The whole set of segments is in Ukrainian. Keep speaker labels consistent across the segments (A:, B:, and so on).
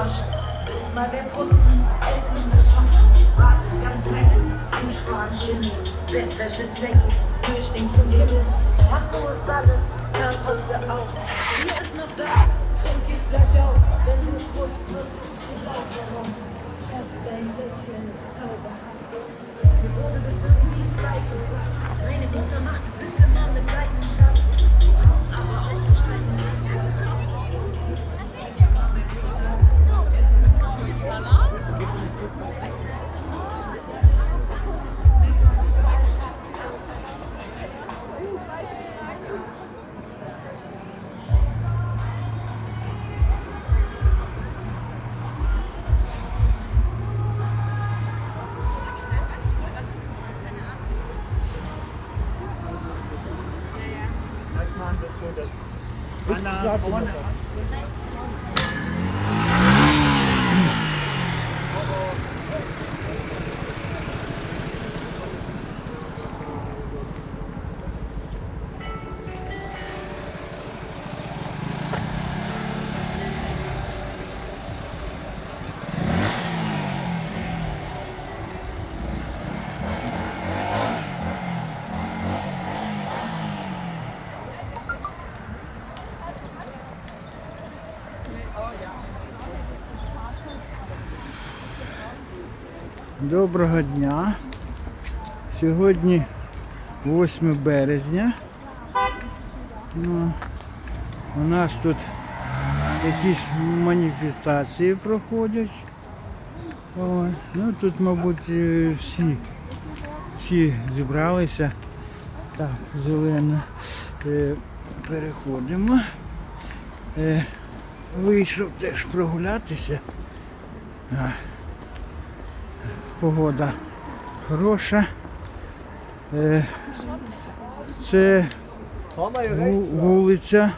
A: waschen. Müssen mal wir putzen, Essen beschaffen. Bad ist ganz dreckig, Duschbahn schimmelt, Bettwäsche fleckig, Kühl stinkt zum Himmel. Shampoo ist alle, Zahnpasta auch. Hier ist noch da, trink ich gleich auf. Wenn sie putzt, wird es auch warum. Schatz, dein Lächeln ist zauberhaft. Bohne bist du nie gleich. Meine
B: with us. And uh,
C: Доброго дня. Сьогодні 8 березня. Ну, у нас тут якісь маніфестації проходять. О, ну тут, мабуть, е, всі, всі зібралися. Так, зелено. Е, переходимо. Е, вийшов теж прогулятися. Погода хороша. Е, Це вулиця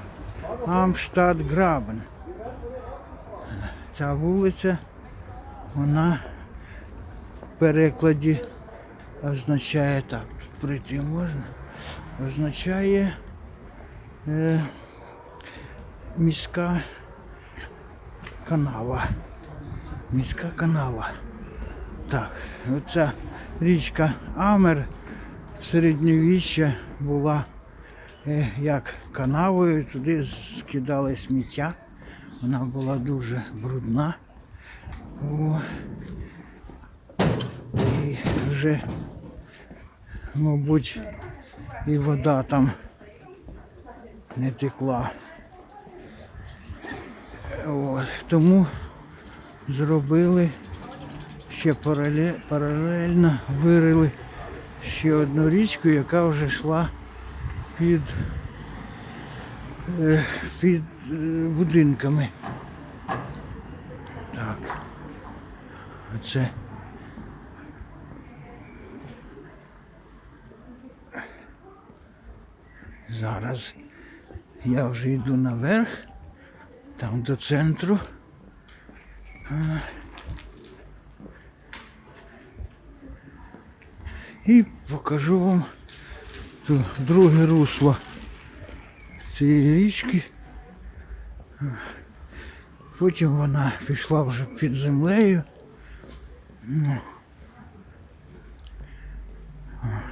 C: Амштадт Грабен. Ця вулиця, вона в перекладі означає так, прийти можна, означає е, міська канава. Міська канава. Так, оця річка Амер в середньовіччя була е, як канавою, туди скидали сміття. Вона була дуже брудна. О. І вже, мабуть, і вода там не текла. От, тому зробили ще паралельно вирили ще одну річку, яка вже йшла під, е, під е, будинками. Так. Оце. Зараз я вже йду наверх, там до центру. І покажу вам друге русло цієї річки. Потім вона пішла вже під землею. Ну,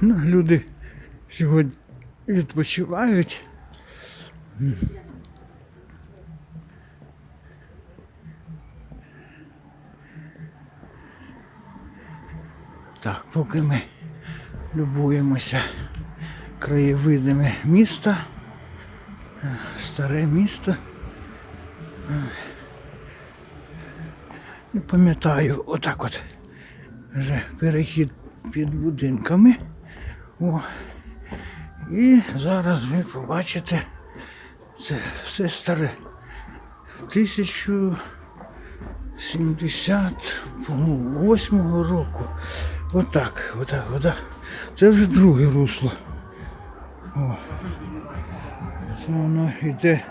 C: Ну, люди сьогодні відпочивають. Так, поки ми любуємося краєвидами міста, е, старе місто. Е, Не пам'ятаю, отак от вже перехід під будинками. О. І зараз ви побачите, це все старе. 1078 року. Отак, отак, отак. Це вже друге русло. О. Це воно йде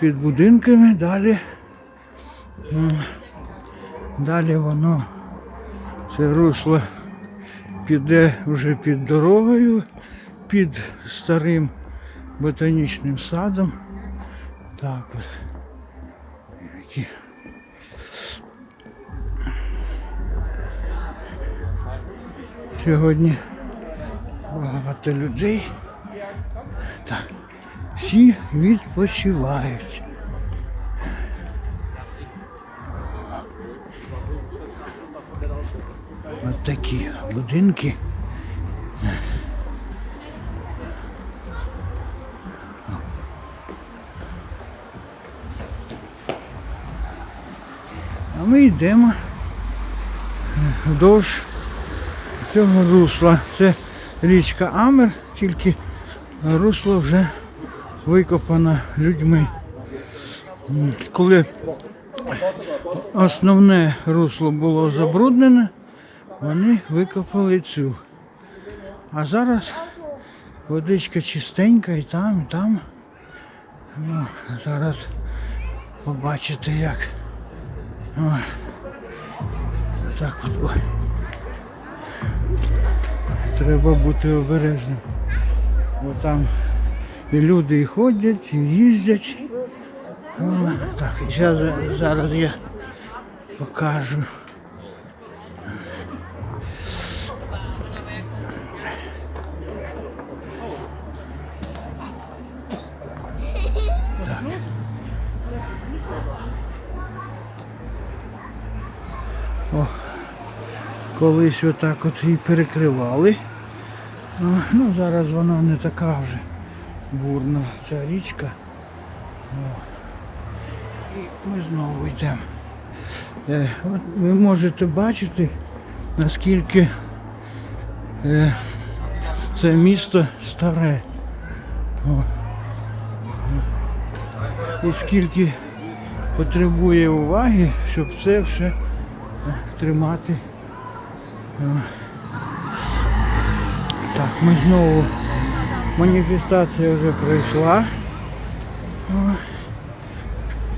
C: під будинками, далі. Далі воно це русло піде вже під дорогою, під старим ботанічним садом. Так от. Сьогодні багато людей. Так. Всі відпочивають. От такі будинки. А ми йдемо вдовж цього русла. Це річка Амер, тільки русло вже викопано людьми. Коли основне русло було забруднене, вони викопали цю. А зараз водичка чистенька і там, і там. Ну, зараз побачите як. Ой. Так от. Ой. Треба бути обережним. Бо там і люди і ходять, і їздять. Так, і зараз, зараз я покажу. О, колись отак от і перекривали. Ну, зараз вона не така вже бурна ця річка. І ми знову йдемо. Е, ви можете бачити, наскільки е, це місто старе. І скільки потребує уваги, щоб це все тримати. Так, ми знову маніфестація вже пройшла.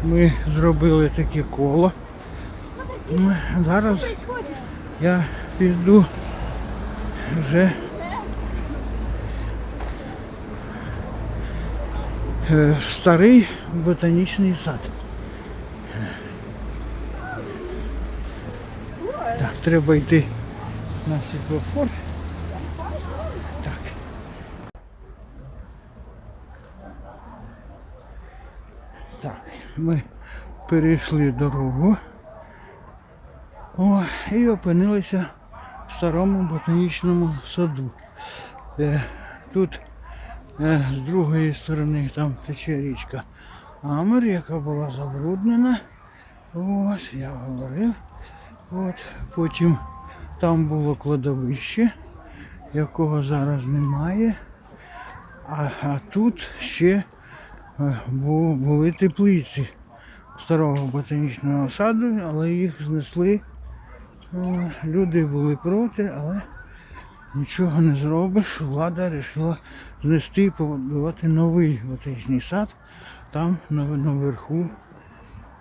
C: Ми зробили таке коло. Зараз я піду вже е, в старий ботанічний сад. Так, треба йти на світлофор. Так. Так, ми перейшли дорогу. О, і опинилися в старому ботанічному саду. Е, тут е, з другої сторони там тече річка Амер, яка була забруднена. Ось, я говорив. От, потім там було кладовище, якого зараз немає. А, а тут ще е, були теплиці старого ботанічного саду, але їх знесли. Люди були проти, але нічого не зробиш. Влада вирішила знести і побудувати новий ботанічний сад. Там наверху,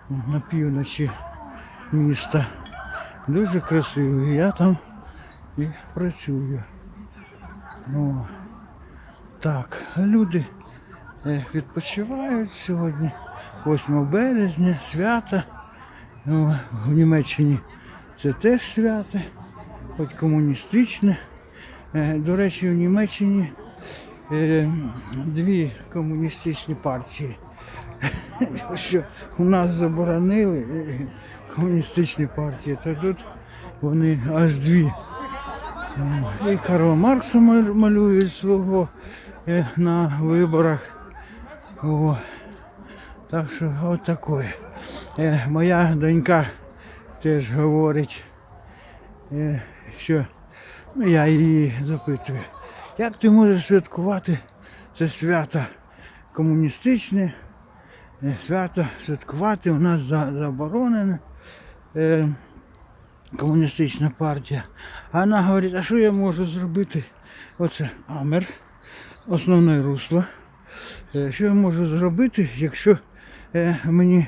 C: на півночі міста. Дуже красивий. Я там і працюю. О. Так, люди е, відпочивають сьогодні. 8 березня, свято. О, в Німеччині це теж свято, хоч комуністичне. Е, До речі, в Німеччині е, дві комуністичні партії. Що у нас заборонили е, комуністичні партії, то тут вони аж дві. І Карла Маркса малюють свого на виборах. О, так що от. Е, моя донька теж говорить, е, що ну, я її запитую, як ти можеш святкувати це свято комуністичне, е, свято святкувати у нас за- заборонене. Е, комуністична партія. А вона говорить, а що я можу зробити? Оце Амер, основне русло. Е, Що я можу зробити, якщо мені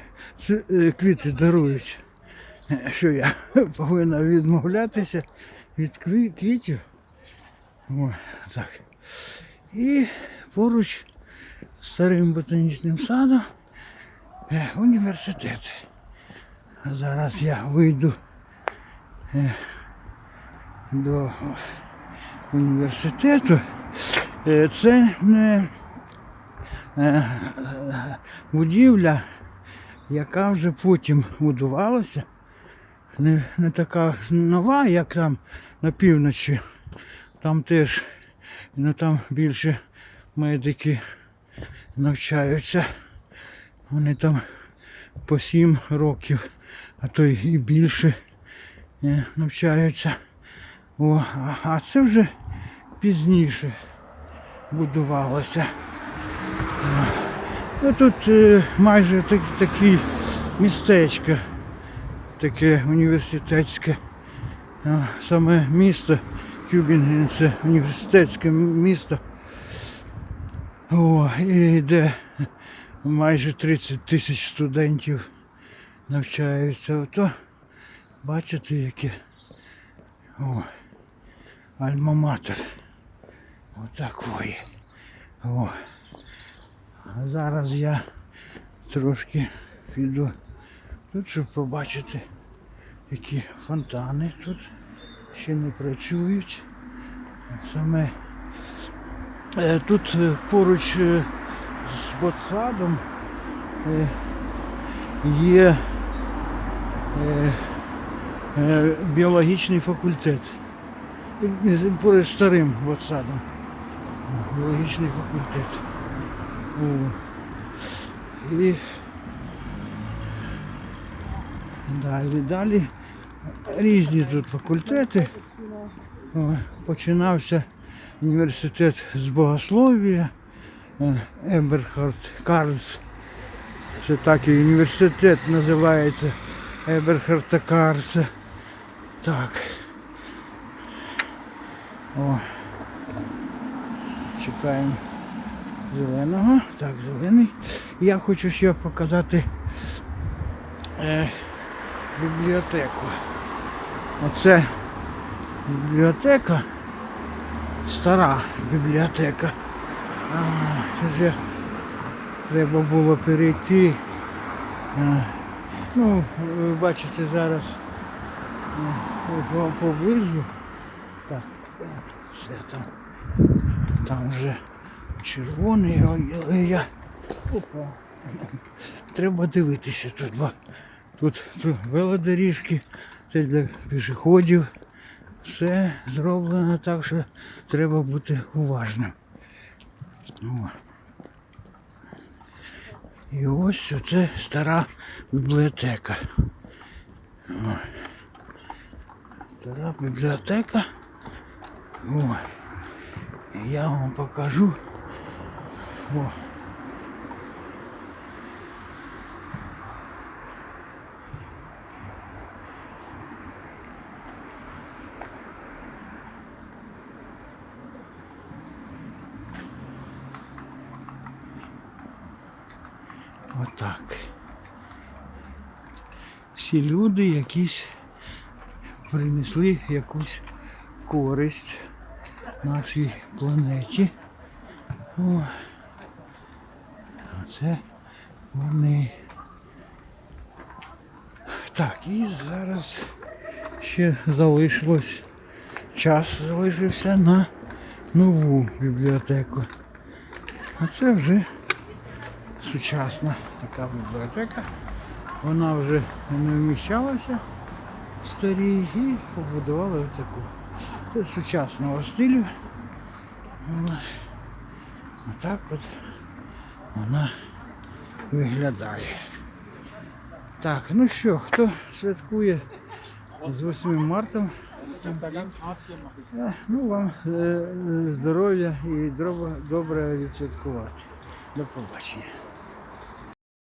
C: е, квіти дарують? Е, Що я повинна відмовлятися від квітів? О, так. І поруч з старим ботанічним садом е, університет. Зараз я вийду е, до університету. Е, Це не е, е, будівля, яка вже потім будувалася. Не, не така нова, як там на півночі. Там теж ну, там більше медики навчаються. Вони там по сім років, а то і більше е, навчаються. О, а, а це вже пізніше будувалося. Ну, тут е, майже так, такі містечко, таке університетське. Саме місто Тюбінген це університетське місто. О, і де майже 30 тисяч студентів навчаються. Ото бачите, яке о, альма-матер. Отакої. О. Зараз я трошки піду тут, щоб побачити, які фонтани тут ще не працюють. Саме е, тут е, поруч е, з ботсадом є біологічний факультет. Поруч з старим ботсадом. Біологічний факультет. І далі, далі. Різні тут факультети. Починався університет з богослов'я. Е, Еберхард Карлс. Це так і університет називається Еберхарда Карлса. Так. О. Чекаємо зеленого. Так, зелений. Я хочу ще показати е, бібліотеку. Оце бібліотека. Стара бібліотека. А, це вже треба було перейти. А, ну, ви бачите зараз е, по- поблизу. Так, е, все там. Там вже червоний, ой, я. Опа. Треба дивитися тут, тут, тут велодоріжки, це для пішоходів. Все зроблено так, що треба бути уважним. О. І ось це стара бібліотека. О. Стара бібліотека. О. Я вам покажу. О. Отак. Всі люди якісь принесли якусь користь нашій планеті. О, це вони. Так, і зараз ще залишилось час залишився на нову бібліотеку. А це вже сучасна така бібліотека. Вона вже не вміщалася в старій і побудували таку. Це сучасного стилю. Отак от вона виглядає. Так, ну що, хто святкує з 8 марта? Е, Ну вам е, е, здоров'я і добре, добре відсвяткувати. До побачення.